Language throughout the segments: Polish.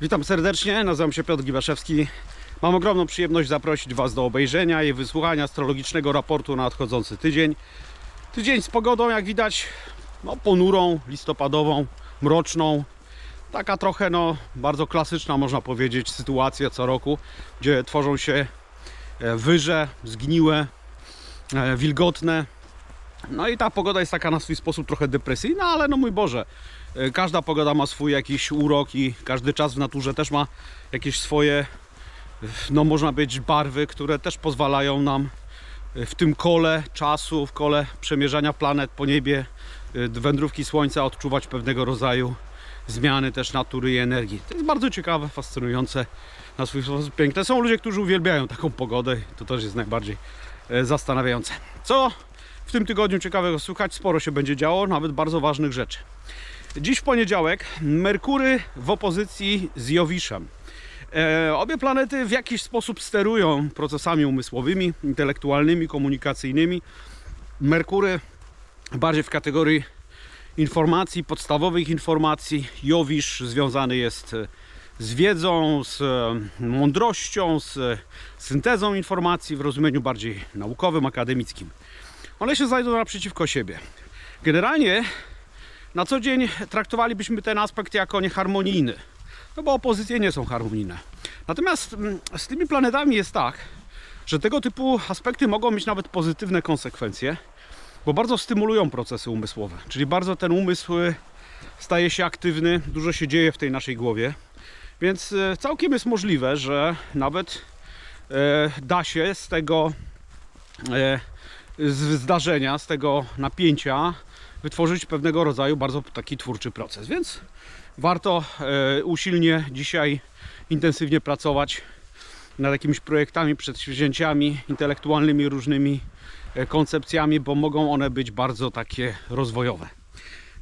Witam serdecznie, nazywam się Piotr Gibaszewski. Mam ogromną przyjemność zaprosić Was do obejrzenia i wysłuchania astrologicznego raportu na nadchodzący tydzień. Tydzień z pogodą, jak widać, no, ponurą, listopadową, mroczną. Taka trochę, no, bardzo klasyczna, można powiedzieć, sytuacja co roku, gdzie tworzą się e, wyże, zgniłe, e, wilgotne. No i ta pogoda jest taka na swój sposób trochę depresyjna, ale no mój Boże, każda pogoda ma swój jakiś urok i każdy czas w naturze też ma jakieś swoje, e, no można być barwy, które też pozwalają nam e, w tym kole czasu, w kole przemierzania planet po niebie, e, wędrówki Słońca odczuwać pewnego rodzaju zmiany też natury i energii. To jest bardzo ciekawe, fascynujące, na swój sposób piękne. Są ludzie, którzy uwielbiają taką pogodę i to też jest najbardziej e, zastanawiające. Co w tym tygodniu ciekawego słychać? Sporo się będzie działo, nawet bardzo ważnych rzeczy. Dziś w poniedziałek Merkury w opozycji z Jowiszem. E, obie planety w jakiś sposób sterują procesami umysłowymi, intelektualnymi, komunikacyjnymi. Merkury bardziej w kategorii informacji, podstawowych informacji. Jowisz związany jest e, z wiedzą, z e, mądrością, z e, syntezą informacji w rozumieniu bardziej naukowym, akademickim. One się znajdą naprzeciwko siebie. Generalnie na co dzień traktowalibyśmy ten aspekt jako nieharmonijny, no bo opozycje nie są harmonijne. Natomiast mm, z tymi planetami jest tak, że tego typu aspekty mogą mieć nawet pozytywne konsekwencje, bo bardzo stymulują procesy umysłowe, czyli bardzo ten umysł y, staje się aktywny, dużo się dzieje w tej naszej głowie, więc y, całkiem jest możliwe, że nawet e, da się z tego z zdarzenia, z tego napięcia wytworzyć pewnego rodzaju bardzo taki twórczy proces. Więc warto e, usilnie dzisiaj intensywnie pracować nad jakimiś projektami, przedsięwzięciami intelektualnymi, różnymi e, koncepcjami, bo mogą one być bardzo takie rozwojowe.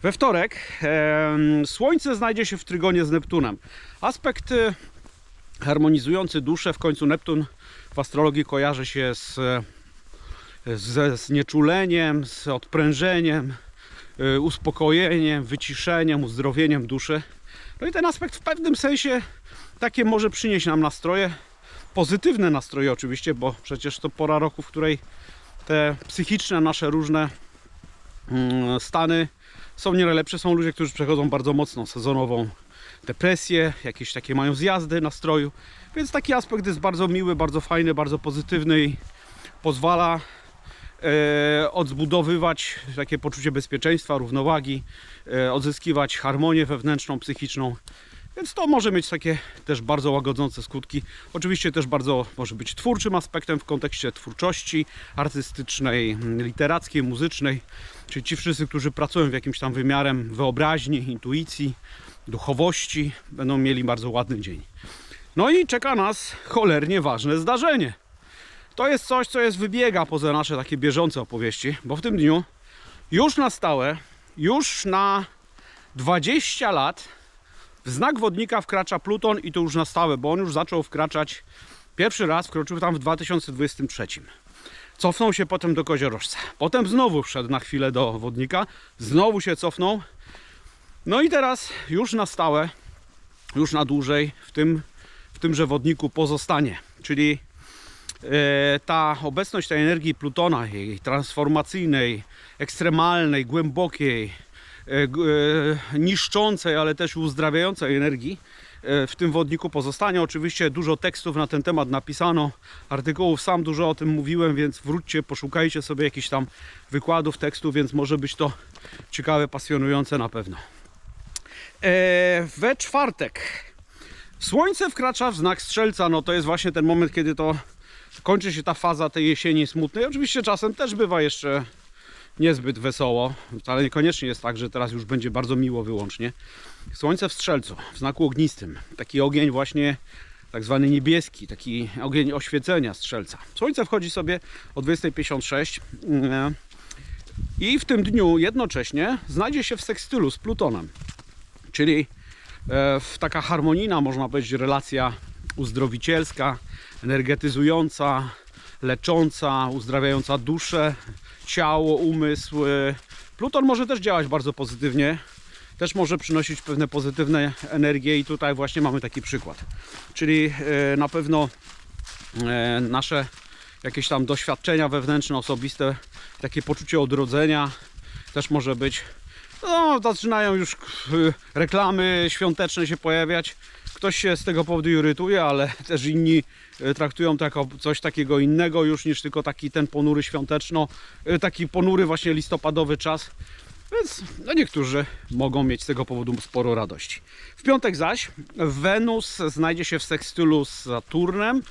We wtorek Słońce znajdzie się w trygonie z Neptunem. Aspekt e, harmonizujący duszę, w końcu Neptun w astrologii kojarzy się z ze znieczuleniem, z odprężeniem, y, uspokojeniem, wyciszeniem, uzdrowieniem duszy. No i ten aspekt w pewnym sensie takie może przynieść nam nastroje, pozytywne nastroje oczywiście, bo przecież to pora roku, w której te psychiczne nasze różne mm, stany są nie najlepsze. Są ludzie, którzy przechodzą bardzo mocno sezonową depresję, jakieś takie mają zjazdy nastroju, więc taki aspekt jest bardzo miły, bardzo fajny, bardzo pozytywny i pozwala e, odzbudowywać takie poczucie bezpieczeństwa, równowagi, e, odzyskiwać harmonię wewnętrzną, psychiczną. Więc to może mieć takie też bardzo łagodzące skutki. Oczywiście też bardzo może być twórczym aspektem w kontekście twórczości artystycznej, literackiej, muzycznej. Czyli ci wszyscy, którzy pracują w jakimś tam wymiarem wyobraźni, intuicji, duchowości, będą mieli bardzo ładny dzień. No i czeka nas cholernie ważne zdarzenie. To jest coś, co jest wybiega poza nasze takie bieżące opowieści, bo w tym dniu już na stałe, już na 20 lat w znak wodnika wkracza Pluton i to już na stałe, bo on już zaczął wkraczać pierwszy raz, wkroczył tam w 2023. Cofnął się potem do koziorożca. Potem znowu wszedł na chwilę do wodnika, znowu się cofnął. No i teraz już na stałe, już na dłużej w tym, w tymże wodniku pozostanie. Czyli ta obecność tej energii Plutona, jej transformacyjnej, ekstremalnej, głębokiej, e, e, niszczącej, ale też uzdrawiającej energii e, w tym wodniku pozostanie. Oczywiście dużo tekstów na ten temat napisano, artykułów sam dużo o tym mówiłem, więc wróćcie, poszukajcie sobie jakichś tam wykładów, tekstów, więc może być to ciekawe, pasjonujące na pewno. E, we czwartek Słońce wkracza w znak strzelca, no to jest właśnie ten moment, kiedy to kończy się ta faza tej jesieni smutnej. Oczywiście czasem też bywa jeszcze niezbyt wesoło, wcale niekoniecznie jest tak, że teraz już będzie bardzo miło wyłącznie. Słońce w strzelcu, w znaku ognistym, taki ogień właśnie tak zwany niebieski, taki ogień oświecenia strzelca. Słońce wchodzi sobie o 20.56 mm, i w tym dniu jednocześnie znajdzie się w sekstylu z Plutonem, czyli e, w taka harmonijna, można powiedzieć, relacja uzdrowicielska, energetyzująca, lecząca, uzdrawiająca duszę, ciało, umysł. Pluton może też działać bardzo pozytywnie, też może przynosić pewne pozytywne energie i tutaj właśnie mamy taki przykład. Czyli e, na pewno e, nasze jakieś tam doświadczenia wewnętrzne, osobiste, takie poczucie odrodzenia też może być. No, zaczynają już reklamy świąteczne się pojawiać. Ktoś się z tego powodu irytuje, ale też inni e, traktują to jako coś takiego innego już niż tylko taki ten ponury świąteczno, e, taki ponury właśnie listopadowy czas. Więc no niektórzy mogą mieć z tego powodu sporo radości. W piątek zaś Wenus znajdzie się w sekstylu z Saturnem.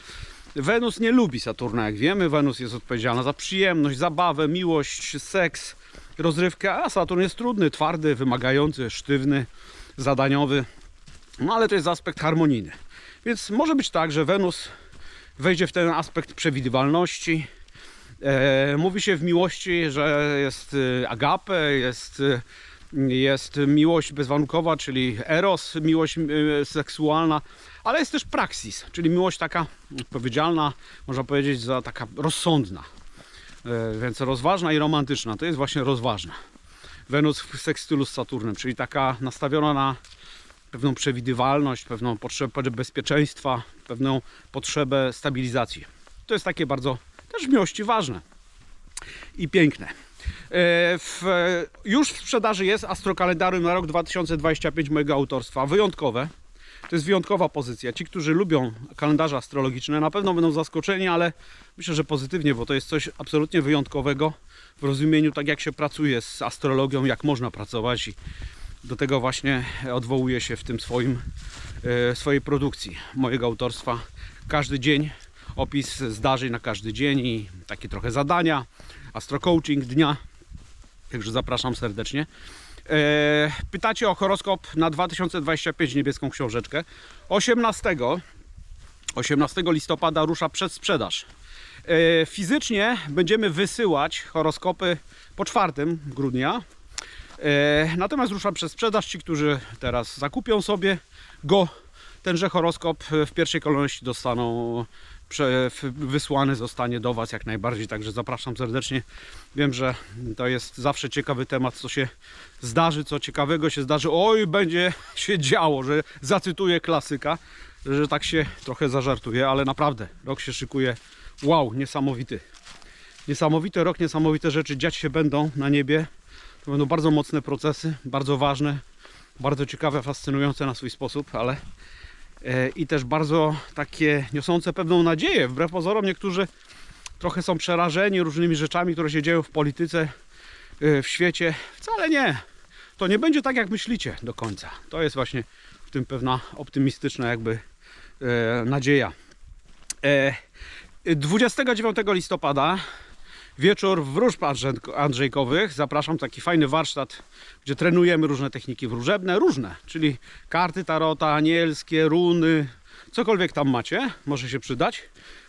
Wenus nie lubi Saturna, jak wiemy. Wenus jest odpowiedzialna za przyjemność, zabawę, miłość, seks, rozrywkę, a Saturn jest trudny, twardy, wymagający, sztywny, zadaniowy. No ale to jest aspekt harmonijny. Więc może być tak, że Wenus wejdzie w ten aspekt przewidywalności. E, mówi się w miłości, że jest e, agape, jest, e, jest miłość bezwarunkowa, czyli eros, miłość e, seksualna, ale jest też praksis, czyli miłość taka odpowiedzialna, można powiedzieć, za taka rozsądna. E, więc rozważna i romantyczna, to jest właśnie rozważna. Wenus w sekstylu z Saturnem, czyli taka nastawiona na pewną przewidywalność, pewną potrzebę bezpieczeństwa, pewną potrzebę stabilizacji. To jest takie bardzo też w miłości ważne i piękne. E, W, już w sprzedaży jest astrokalendarium na rok 2025 mojego autorstwa. Wyjątkowe. To jest wyjątkowa pozycja. Ci, którzy lubią kalendarze astrologiczne, na pewno będą zaskoczeni, ale myślę, że pozytywnie, bo to jest coś absolutnie wyjątkowego w rozumieniu, tak jak się pracuje z astrologią, jak można pracować i do tego właśnie odwołuję się w tym swoim, e, swojej produkcji mojego autorstwa. Każdy dzień, opis zdarzeń na każdy dzień i takie trochę zadania, astrocoaching dnia. Także zapraszam serdecznie. E, Pytacie o horoskop na 2025 niebieską książeczkę. 18, 18 listopada rusza przedsprzedaż. E, Fizycznie będziemy wysyłać horoskopy po 4 grudnia. E, Natomiast rusza przez sprzedaż ci, którzy teraz zakupią sobie go. Tenże horoskop w pierwszej kolejności dostaną wysłany zostanie do Was jak najbardziej, także zapraszam serdecznie. Wiem, że to jest zawsze ciekawy temat, co się zdarzy, co ciekawego się zdarzy. Oj, będzie się działo, że zacytuję klasyka, że tak się trochę zażartuję, ale naprawdę rok się szykuje. Wow, niesamowity. Niesamowity rok, niesamowite rzeczy dziać się będą na niebie. To będą bardzo mocne procesy, bardzo ważne, bardzo ciekawe, fascynujące na swój sposób, ale e, i też bardzo takie niosące pewną nadzieję. Wbrew pozorom niektórzy trochę są przerażeni różnymi rzeczami, które się dzieją w polityce, e, w świecie. Wcale nie. To nie będzie tak, jak myślicie do końca. To jest właśnie w tym pewna optymistyczna jakby e, nadzieja. E, 29 listopada wieczór wróżb andrzej- andrzejkowych. Zapraszam, taki fajny warsztat, gdzie trenujemy różne techniki wróżebne, różne, czyli karty tarota, anielskie, runy, cokolwiek tam macie, może się przydać.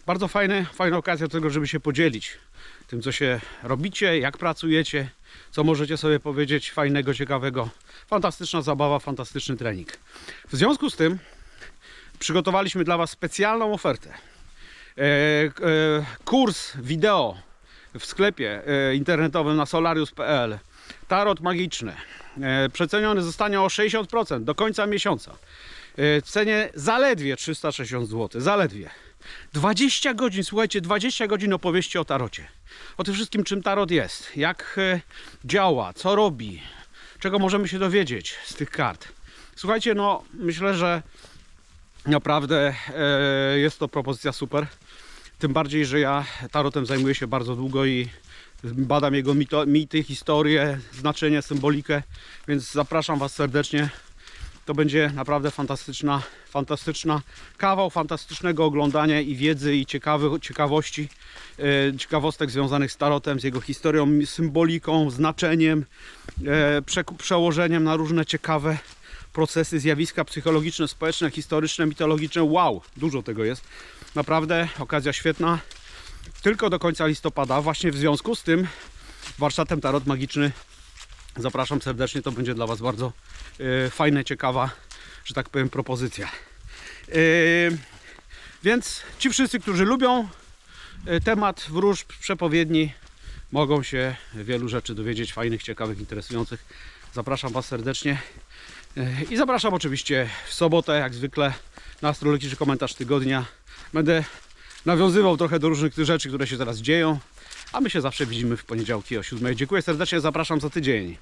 Bardzo fajne, fajna okazja do tego, żeby się podzielić tym, co się robicie, jak pracujecie, co możecie sobie powiedzieć fajnego, ciekawego. Fantastyczna zabawa, fantastyczny trening. W związku z tym przygotowaliśmy dla Was specjalną ofertę. E, e, kurs wideo w sklepie e, internetowym na solarius.pl tarot magiczny e, przeceniony zostanie o 60% do końca miesiąca. E, w cenie zaledwie 360 zł zaledwie. 20 godzin, słuchajcie, 20 godzin opowieści o tarocie. O tym wszystkim czym tarot jest jak działa, co robi czego możemy się dowiedzieć z tych kart. Słuchajcie, no myślę, że naprawdę jest to propozycja super tym bardziej, że ja tarotem zajmuję się bardzo długo i badam jego mito, mity, historię, znaczenie, symbolikę, więc zapraszam Was serdecznie. To będzie naprawdę fantastyczna, fantastyczna kawał fantastycznego oglądania i wiedzy i ciekawy, ciekawości, e, ciekawostek związanych z tarotem, z jego historią, symboliką, znaczeniem, e, prze, przełożeniem na różne ciekawe procesy, zjawiska psychologiczne, społeczne, historyczne, mitologiczne. Wow, dużo tego jest. Naprawdę okazja świetna. Tylko do końca listopada, właśnie w związku z tym warsztatem Tarot Magiczny zapraszam serdecznie. To będzie dla Was bardzo e, fajna, ciekawa, że tak powiem, propozycja. E, więc ci wszyscy, którzy lubią e, temat wróżb, przepowiedni, mogą się wielu rzeczy dowiedzieć, fajnych, ciekawych, interesujących. Zapraszam Was serdecznie. I zapraszam oczywiście w sobotę, jak zwykle, na astrologiczny komentarz tygodnia. Będę nawiązywał trochę do różnych tych rzeczy, które się teraz dzieją. A my się zawsze widzimy w poniedziałki o 7. Dziękuję serdecznie, zapraszam za tydzień.